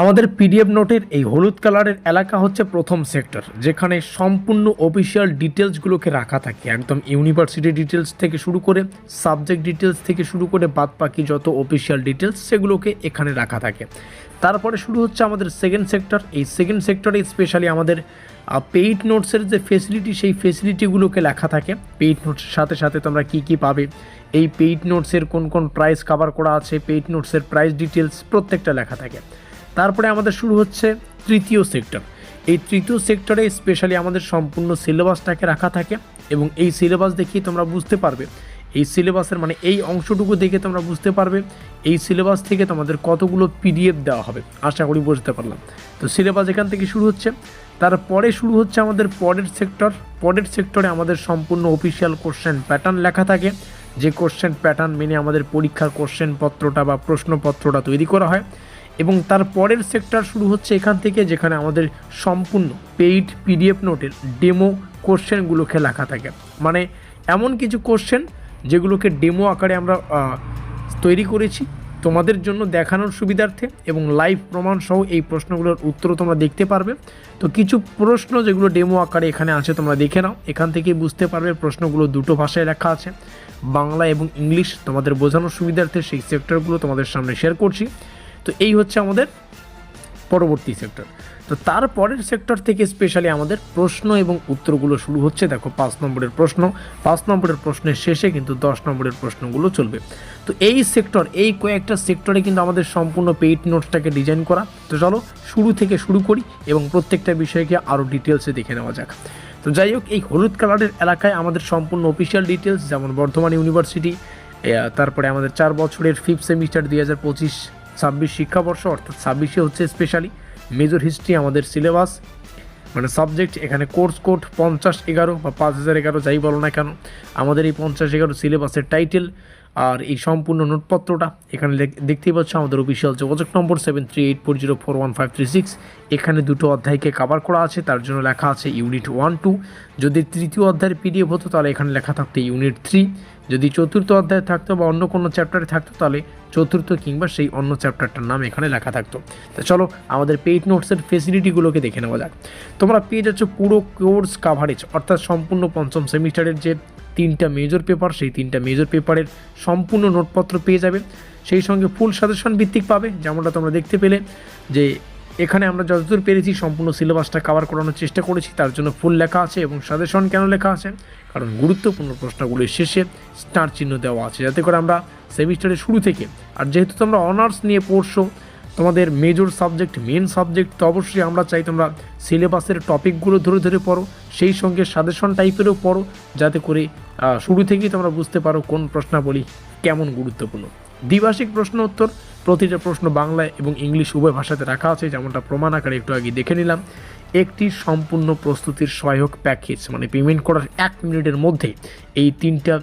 আমাদের পিডিএফ নোটের এই হলুদ কালারের এলাকা হচ্ছে প্রথম সেক্টর, যেখানে সম্পূর্ণ অফিসিয়াল ডিটেলসগুলোকে রাখা থাকে। একদম ইউনিভার্সিটি ডিটেলস থেকে শুরু করে সাবজেক্ট ডিটেলস থেকে শুরু করে বাদ বাকি যত অফিসিয়াল ডিটেলস সেগুলোকে এখানে রাখা থাকে। তারপরে শুরু হচ্ছে আমাদের সেকেন্ড সেক্টর এই সেকেন্ড সেক্টরে স্পেশালি আমাদের পেইড নোটসের যে ফেসিলিটি সেই ফেসিলিটিগুলোকে লেখা থাকে। পেইড নোটসের সাথে সাথে তোমরা কী কী পাবে? এই পেইড নোটসের কোন কোন প্রাইস কভার করা আছে? পেইড নোটসের প্রাইস ডিটেলস প্রত্যেকটা লেখা থাকে। তারপরে আমাদের শুরু হচ্ছে তৃতীয় সেক্টর। এই তৃতীয় সেক্টরে স্পেশালি আমাদের সম্পূর্ণ সিলেবাসটাকে রাখা থাকে এবং এই সিলেবাস দেখেই তোমরা বুঝতে পারবে। এই সিলেবাসের মানে এই অংশটুকু দেখে তোমরা বুঝতে পারবে এই সিলেবাস থেকে তোমাদের কতগুলো পিডিএফ দেওয়া হবে। আশা করি বুঝতে পারলাম। তো সিলেবাস এখান থেকে শুরু হচ্ছে। তারপরে শুরু হচ্ছে আমাদের পরের সেক্টর। পরের সেক্টরে আমাদের সম্পূর্ণ অফিসিয়াল কোশ্চেন প্যাটার্ন লেখা থাকে। যে কোশ্চেন প্যাটার্ন মেনে আমাদের পরীক্ষার কোশ্চেন পত্রটা বা প্রশ্নপত্রটা তৈরি করা হয়। এবং তার পরের সেক্টর শুরু হচ্ছে এখান থেকে, যেখানে আমাদের সম্পূর্ণ পেইড পিডিএফ নোটের ডেমো কোশ্চেনগুলোকে লেখা থাকে। মানে এমন কিছু কোশ্চেন যেগুলোকে ডেমো আকারে আমরা তৈরি করেছি তোমাদের জন্য দেখানোর সুবিধার্থে এবং লাইভ প্রমাণ সহ এই প্রশ্নগুলোর উত্তরও তোমরা দেখতে পারবে। তো কিছু প্রশ্ন যেগুলো ডেমো আকারে এখানে আছে তোমরা দেখে নাও। এখান থেকে বুঝতে পারবে প্রশ্নগুলো দুটো ভাষায় লেখা আছে। বাংলা এবং ইংলিশ তোমাদের বোঝানোর সুবিধার্থে সেই সেক্টরগুলো তোমাদের সামনে শেয়ার করছি। তো এই হচ্ছে আমাদের পরবর্তী সেক্টর তো তারপরের সেক্টর থেকে স্পেশালি আমাদের প্রশ্ন এবং উত্তরগুলো শুরু হচ্ছে। দেখো, পাঁচ নম্বরের প্রশ্ন। পাঁচ নম্বরের প্রশ্নের শেষে কিন্তু দশ নম্বরের প্রশ্নগুলো চলবে। তো এই সেক্টর এই কয়েকটা সেক্টরে কিন্তু আমাদের সম্পূর্ণ পেইড নোটসটাকে ডিজাইন করা। তো চলো, শুরু থেকে শুরু করি এবং প্রত্যেকটা বিষয়কে আরও ডিটেলসে দেখে নেওয়া যাক। তো যাই হোক, এই হলুদ কালারের এলাকায় আমাদের সম্পূর্ণ অফিসিয়াল ডিটেলস যেমন বর্ধমান ইউনিভার্সিটি তারপরে আমাদের চার বছরের ফিফথ সেমিস্টার দুই হাজার পঁচিশ ছাব্বিশ শিক্ষাবর্ষ, অর্থাৎ ছাব্বিশে হচ্ছে স্পেশালি মেজর হিস্ট্রি আমাদের সিলেবাস মানে সাবজেক্ট এখানে কোর্স কোড পঞ্চাশ এগারো বা পাঁচ হাজার এগারো যাই বলো না কেন, আমাদের এই পঞ্চাশ এগারো সিলেবাসের টাইটেল আর এই সম্পূর্ণ নোটপত্রটা এখানে দেখ- দেখতেই পাচ্ছ আমাদের অফিসিয়াল যোগাযোগ নম্বর seven three eight four zero four one five three six এখানে দুটো অধ্যায়কে কভার করা আছে, তার জন্য লেখা আছে ইউনিট ওয়ান টু যদি তৃতীয় অধ্যায়ের পিডিএফ হতো তাহলে এখানে লেখা থাকতো ইউনিট থ্রি যদি চতুর্থ অধ্যায় থাকতো বা অন্য কোনো চ্যাপ্টারে থাকতো, তাহলে চতুর্থ কিংবা সেই অন্য চ্যাপ্টারটার নাম এখানে লেখা থাকতো। তো চলো, আমাদের পেইড নোটসের ফেসিলিটিগুলোকে দেখে নেওয়া যাক। তোমরা পেয়ে যাচ্ছ পুরো কোর্স কাভারেজ অর্থাৎ সম্পূর্ণ পঞ্চম সেমিস্টারের যে তিনটা মেজর পেপার সেই তিনটা মেজর পেপারের সম্পূর্ণ নোটপত্র পেয়ে যাবে। সেই সঙ্গে ফুল সাজেশন ভিত্তিক পাবে, যেমনটা তোমরা দেখতে পেলে, যে এখানে আমরা যতদূর পেরেছি সম্পূর্ণ সিলেবাসটা কভার করানোর চেষ্টা করেছি, তার জন্য ফুল লেখা আছে এবং সাজেশন কেন লেখা আছে? কারণ গুরুত্বপূর্ণ প্রশ্নগুলির শেষে স্টার চিহ্ন দেওয়া আছে, যাতে করে আমরা সেমিস্টারের শুরু থেকে, আর যেহেতু তোমরা অনার্স নিয়ে পড়ছো, তোমাদের মেজর সাবজেক্ট মেন সাবজেক্ট তো অবশ্যই আমরা চাই তোমরা সিলেবাসের টপিকগুলো ধরে ধরে পড়ো, সেই সঙ্গে সাজেশন টাইপেরও পড়ো, যাতে করে শুরু থেকেই তোমরা বুঝতে পারো কোন প্রশ্নাবলী কেমন গুরুত্বপূর্ণ। দ্বিভাষিক প্রশ্ন উত্তর প্রতিটা প্রশ্ন বাংলা এবং ইংলিশ উভয় ভাষাতে রাখা আছে, যেমনটা প্রমাণ আকারে একটু আগে দেখে নিলাম। একটি সম্পূর্ণ প্রস্তুতির সহায়ক প্যাকেজ মানে পেমেন্ট করার এক মিনিটের মধ্যে এই তিনটা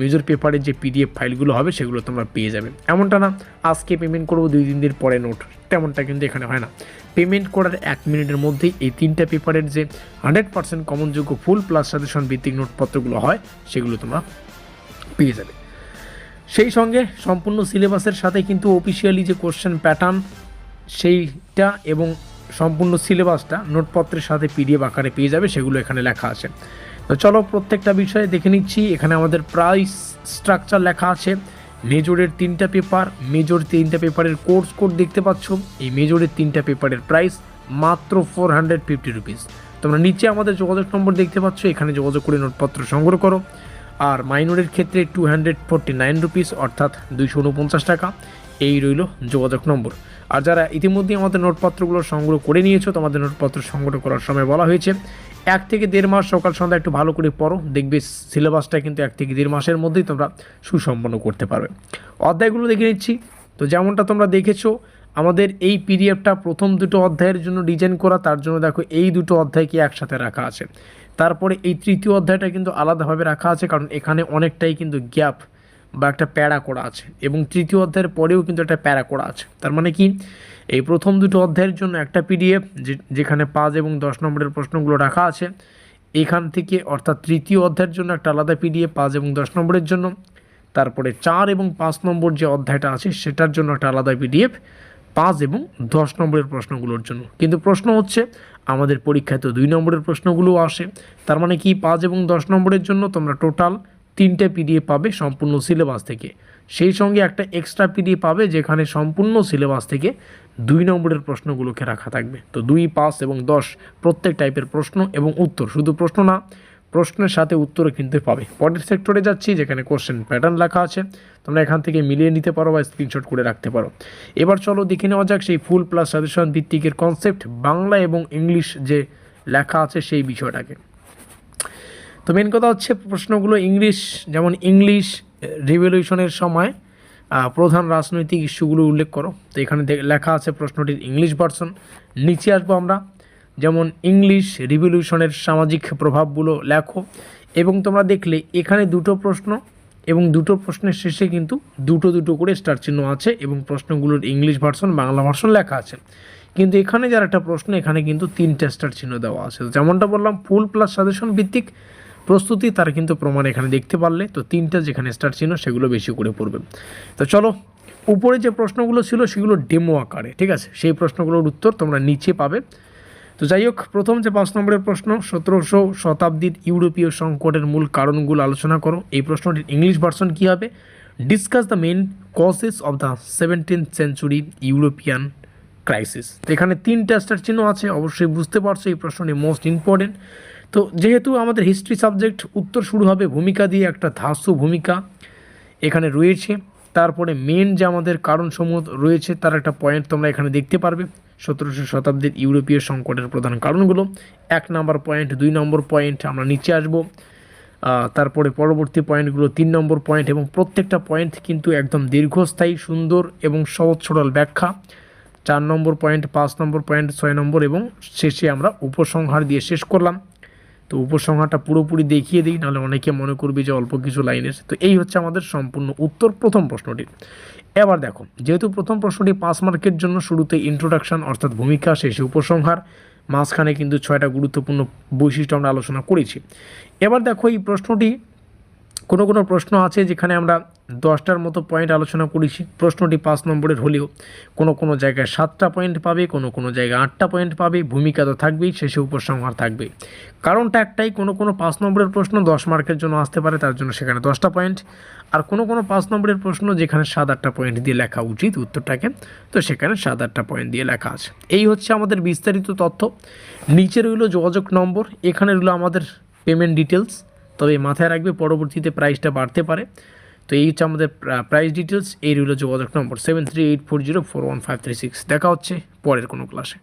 মেজর পেপারের যে পিডিএফ ফাইলগুলো হবে, সেগুলো তোমরা পেয়ে যাবে। এমনটা না, আজকে পেমেন্ট করব, দুই তিন দিন পরে নোট। তেমনটা কিন্তু এখানে হয় না। পেমেন্ট করার এক মিনিটের মধ্যেই এই তিনটা পেপারের যে হান্ড্রেড পার্সেন্ট কমনযোগ্য ফুল প্লাস সাজেশন ভিত্তিক নোটপত্রগুলো হয়, সেগুলো তোমরা পেয়ে যাবে। সেই সঙ্গে সম্পূর্ণ সিলেবাসের সাথে কিন্তু অফিসিয়ালি যে কোশ্চেন প্যাটার্ন সেইটা এবং সম্পূর্ণ সিলেবাসটা নোটপত্রের সাথে পিডিএফ আকারে পেয়ে যাবে, সেগুলো এখানে লেখা আছে। তো চলো প্রত্যেকটা বিষয়ে দেখে নিচ্ছি, এখানে আমাদের প্রাইস স্ট্রাকচার লেখা আছে। মেজরের তিনটা পেপার মেজর তিনটা পেপারের কোর্স কোড দেখতে পাচ্ছ। এই মেজরের তিনটা পেপারের প্রাইস মাত্র ফোর হান্ড্রেড ফিফটি রুপিস তোমরা নিচে আমাদের যোগাযোগ নম্বর দেখতে পাচ্ছ, এখানে যোগাযোগ করে নোটপত্র সংগ্রহ করো। আর মাইনরের ক্ষেত্রে two hundred forty nine rupees অর্থাৎ দুইশো উনপঞ্চাশ টাকা। এই রইল যোগাযোগ নম্বর। আর যারা ইতিমধ্যে আমাদের নোটপত্রগুলো সংগ্রহ করে নিয়েছো, তোমাদের নোটপত্র সংগ্রহ করার সময় বলা হয়েছে, এক থেকে দেড় মাস সকাল সন্ধ্যা একটু ভালো করে পড়ো। দেখবে সিলেবাসটা কিন্তু এক থেকে দেড় মাসের মধ্যেই তোমরা সুসম্পন্ন করতে পারবে। অধ্যায়গুলো দেখে নিচ্ছি। তো যেমনটা তোমরা দেখেছ আমাদের এই পিডিএফটা প্রথম দুটো অধ্যায়ের জন্য ডিজাইন করা, তার জন্য দেখো এই দুটো অধ্যায়কে একসাথে রাখা আছে। তারপরে এই তৃতীয় অধ্যায়টা কিন্তু আলাদাভাবে রাখা আছে, কারণ এখানে অনেকটাই কিন্তু গ্যাপ বা একটা প্যারা করা আছে এবং তৃতীয় অধ্যায়ের পরেও কিন্তু একটা প্যারা করা আছে। তার মানে কি? এই প্রথম দুটো অধ্যায়ের জন্য একটা পিডিএফ যেখানে পাঁচ এবং দশ নম্বরের প্রশ্নগুলো রাখা আছে, এখান থেকে অর্থাৎ তৃতীয় অধ্যায়ের জন্য একটা আলাদা পিডিএফ, পাঁচ এবং দশ নম্বরের জন্য। তারপরে চার এবং পাঁচ নম্বর যে অধ্যায়টা আছে, সেটার জন্য একটা আলাদা পিডিএফ। পাঁচ এবং দশ নম্বরের প্রশ্নগুলোর জন্য। কিন্তু প্রশ্ন হচ্ছে, আমাদের পরীক্ষায় তো দুই নম্বরের প্রশ্নগুলো আসে। তার মানে কি পাঁচ এবং দশ নম্বরের জন্য তোমরা টোটাল তিনটে পিডিএফ পাবে সম্পূর্ণ সিলেবাস থেকে। সেই সঙ্গে একটা এক্সট্রা পিডিএফ পাবে যেখানে সম্পূর্ণ সিলেবাস থেকে দুই নম্বরের প্রশ্নগুলোকে রাখা থাকবে। তো দুই, পাঁচ এবং দশ প্রত্যেক টাইপের প্রশ্ন এবং উত্তর। শুধু প্রশ্ন না প্রশ্নের সাথে উত্তরও কিন্তু পাবে। পরের সেক্টরে যাচ্ছি, যেখানে কোশ্চেন প্যাটার্ন লেখা আছে। তোমরা এখান থেকে মিলিয়ে নিতে পারো বা স্ক্রিনশট করে রাখতে পারো। এবার চলো দেখে নেওয়া যাক সেই ফুল প্লাস সাজেশন ভিত্তিকের কনসেপ্ট বাংলা এবং ইংলিশ যে লেখা আছে সেই বিষয়টাকে। তো মেন কথা হচ্ছে প্রশ্নগুলো ইংলিশ যেমন ইংলিশ রিভলিউশনের সময় প্রধান রাজনৈতিক ইস্যুগুলো উল্লেখ করো। তো এখানে লেখা আছে প্রশ্নটির ইংলিশ ভার্সন নিচে আসব আমরা। যেমন ইংলিশ, রিভলিউশনের সামাজিক প্রভাবগুলো লেখো। এবং তোমরা দেখলে এখানে দুটো প্রশ্ন এবং দুটো প্রশ্নের শেষে কিন্তু দুটো দুটো করে স্টার চিহ্ন আছে এবং প্রশ্নগুলোর ইংলিশ ভার্সন বাংলা ভার্সন লেখা আছে। কিন্তু এখানে যার একটা প্রশ্ন, এখানে কিন্তু তিনটে স্টার চিহ্ন দেওয়া আছে। যেমনটা বললাম ফুল প্লাস সাজেশন ভিত্তিক প্রস্তুতি, তার কিন্তু প্রমাণ এখানে দেখতে পারলে তো তিনটা যেখানে স্টার চিহ্ন, সেগুলো বেশি করে পড়বে। তো চলো, উপরে যে প্রশ্নগুলো ছিল, সেগুলো ডেমো আকারে, ঠিক আছে? সেই প্রশ্নগুলোর উত্তর তোমরা নিচে পাবে। তো যাই হোক, প্রথম যে পাঁচ নম্বরের প্রশ্ন, সতেরোশো শতাব্দীর ইউরোপীয় সংকটের মূল কারণগুলো আলোচনা করো। এই প্রশ্নটির ইংলিশ ভার্সন কী হবে? Discuss the main causes of the seventeenth century European crisis তো এখানে তিনটা স্টার চিহ্ন আছে, অবশ্যই বুঝতে পারছ, এই প্রশ্নটি মোস্ট ইম্পর্টেন্ট তো যেহেতু আমাদের হিস্ট্রি সাবজেক্ট উত্তর শুরু হবে ভূমিকা দিয়ে, একটা ধাস্য ভূমিকা এখানে রয়েছে। তারপরে মেন যে আমাদের কারণসমূহ রয়েছে, তার একটা পয়েন্ট তোমরা এখানে দেখতে পারবে। সতেরোশো শতাব্দীর ইউরোপীয় সংকটের প্রধান কারণগুলো। এক নম্বর পয়েন্ট, দুই নম্বর পয়েন্ট, আমরা নিচে আসব। তারপরে পরবর্তী পয়েন্টগুলো তিন নম্বর পয়েন্ট এবং প্রত্যেকটা পয়েন্ট কিন্তু একদম দীর্ঘস্থায়ী, সুন্দর এবং সহজ সরল ব্যাখ্যা। চার নম্বর পয়েন্ট, পাঁচ নম্বর পয়েন্ট, ছয় নম্বর এবং শেষে আমরা উপসংহার দিয়ে শেষ করলাম। তো উপসংহারটা পুরোপুরি দেখিয়ে দিই, নাহলে অনেকে মনে করবে যে অল্প কিছু লাইনের তো এই হচ্ছে আমাদের সম্পূর্ণ উত্তর প্রথম প্রশ্নটি। এবার দেখো, যেহেতু প্রথম প্রশ্নটি পাঁচ মার্কের জন্য শুরুতে ইন্ট্রোডাকশান অর্থাৎ ভূমিকা, শেষে উপসংহার, মাঝখানে কিন্তু ছয়টা গুরুত্বপূর্ণ বৈশিষ্ট্য আমরা আলোচনা করেছি। এবার দেখো এই প্রশ্নটি, কোনো কোনো প্রশ্ন আছে যেখানে আমরা দশটার মতো পয়েন্ট আলোচনা করেছি। প্রশ্নটি পাঁচ নম্বরের হলেও, কোনো কোনো জায়গায় সাতটা পয়েন্ট পাবে, কোনো কোনো জায়গায় আটটা পয়েন্ট পাবে, ভূমিকা তো থাকবেই, শেষে উপসংহার থাকবে। কারণটা একটাই, কোনো কোনো পাঁচ নম্বরের প্রশ্ন দশ মার্কের জন্য আসতে পারে, তার জন্য সেখানে দশটা পয়েন্ট আর কোনো কোনো পাঁচ নম্বরের প্রশ্ন যেখানে সাত আটটা পয়েন্ট দিয়ে লেখা উচিত, উত্তরটাকে, তো সেখানে সাত আটটা পয়েন্ট দিয়ে লেখা আছে। এই হচ্ছে আমাদের বিস্তারিত তথ্য। নিচে রইল যোগাযোগ নম্বর, এখানে রইল আমাদের পেমেন্ট ডিটেলস তবে মাথায় রাখবে, পরবর্তীতে প্রাইসটা বাড়তে পারে। তো এই হচ্ছে আমাদের প্রাইস ডিটেলস এই রইল যোগাযোগ নম্বর seven three eight four zero four one five three six দেখা হচ্ছে পরের কোনো ক্লাসে